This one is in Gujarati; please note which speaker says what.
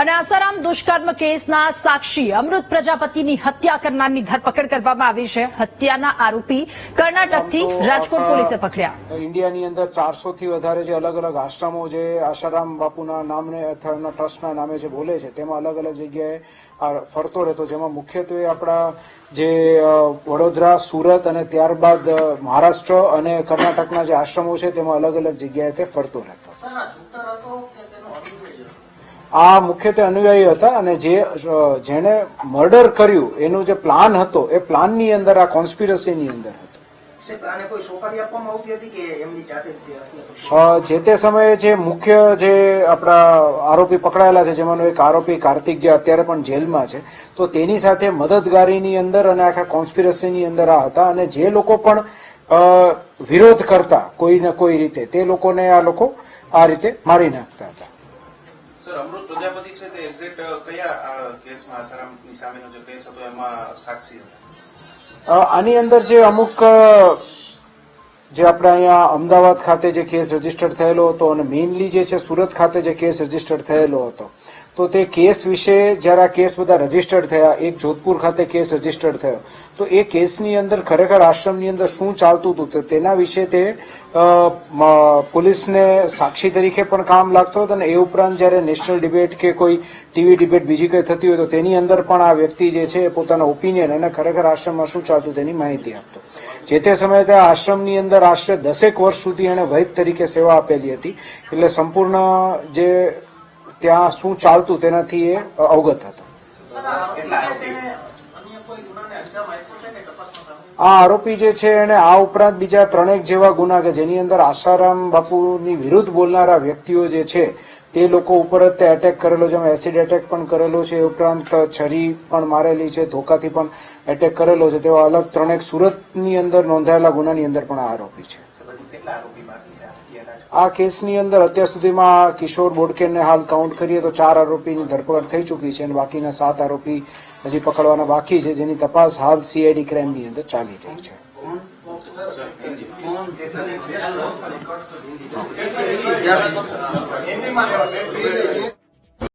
Speaker 1: અને આસારામ દુષ્કર્મ કેસના સાક્ષી અમૃત પ્રજાપતિની હત્યા કરનારની ધરપકડ કરવામાં આવી છે. હત્યાના આરોપી કર્ણાટકથી રાજકોટ પોલીસે પકડ્યા.
Speaker 2: ઇન્ડિયાની અંદર ચારસો થી વધારે જે અલગ અલગ આશ્રમો જે આશારામ બાપુના નામને અથવા એમના ટ્રસ્ટના નામે જે બોલે છે તેમાં અલગ અલગ જગ્યાએ ફરતો રહેતો જેમાં મુખ્યત્વે આપણા જે વડોદરા સુરત અને ત્યારબાદ મહારાષ્ટ્ર અને કર્ણાટકના જે આશ્રમો છે તેમાં અલગ અલગ જગ્યાએ તે ફરતો રહેતો. આ મુખ્યત્વે અનુયાયી હતા અને જે જેણે મર્ડર કર્યું એનો જે પ્લાન હતો એ પ્લાનની અંદર આ કોન્સ્પિરસીની અંદર હતો.
Speaker 3: જે તે
Speaker 2: સમયે જે મુખ્ય જે આપણા આરોપી પકડાયેલા છે જેમાંનો એક આરોપી કાર્તિક જે અત્યારે પણ જેલમાં છે તો તેની સાથે મદદગારીની અંદર અને આખા કોન્સ્પિરસીની અંદર આ હતા અને જે લોકો પણ વિરોધ કરતા કોઈ ને કોઈ રીતે તે લોકોને આ લોકો આ રીતે મારી નાખતા હતા.
Speaker 4: અમૃત પ્રજાપતિ છે તે એક્ઝેક્ટ કયા કેસમાં આસારામની સામેનો જે કેસ હતો એમાં સાક્ષી હતા.
Speaker 2: આની અંદર જે અમુક જે આપણે અહીંયા અમદાવાદ ખાતે જે કેસ રજિસ્ટર થયેલો હતો અને મેઇનલી જે છે સુરત ખાતે જે કેસ રજિસ્ટર થયેલો હતો. તો તે કેસ વિશે જ્યારે આ કેસ બધા રજીસ્ટર્ડ થયા, એક જોધપુર ખાતે કેસ રજીસ્ટર્ડ થયો. તો એ કેસની અંદર ખરેખર આશ્રમની અંદર શું ચાલતું હતું તેના વિશે તે પોલીસને સાક્ષી તરીકે પણ કામ લાગતો હતો અને એ ઉપરાંત જ્યારે નેશનલ ડિબેટ કે કોઈ ટીવી ડિબેટ બીજી કઈ થતી હોય તો તેની અંદર પણ આ વ્યક્તિ જે છે પોતાના ઓપિનિયન અને ખરેખર આશ્રમમાં શું ચાલતું તેની માહિતી આપતો. જે તે સમયે તે આશ્રમની અંદર આશરે દસેક વર્ષ સુધી એણે વૈદ તરીકે સેવા આપેલી હતી. એટલે સંપૂર્ણ જે ત્યાં શું ચાલતું તેનાથી એ અવગત હતો. આ આરોપી જે છે એને આ ઉપરાંત બીજા ત્રણેક જેવા ગુના કે જેની અંદર આશારામ બાપુની વિરુદ્ધ બોલનારા વ્યક્તિઓ જે છે, તે લોકો ઉપર જ તે એટેક કરેલો છે. એસિડ એટેક પણ કરેલો છે. એ ઉપરાંત છરી પણ મારેલી છે. ધોકાથી પણ એટેક કરેલો છે. તેવા અલગ ત્રણેક સુરતની અંદર નોંધાયેલા ગુનાની અંદર પણ આ આરોપી છે.
Speaker 4: આ
Speaker 2: કેસની અંદર અત્યાર સુધીમાં કિશોર બોડકેને હાલ કાઉન્ટ કરીએ તો ચાર આરોપીની ધરપકડ થઈ ચૂકી છે અને બાકીના સાત આરોપી હજી પકડવાના બાકી છે, જેની તપાસ હાલ સીઆઈડી ક્રાઇમની અંદર ચાલી રહી છે.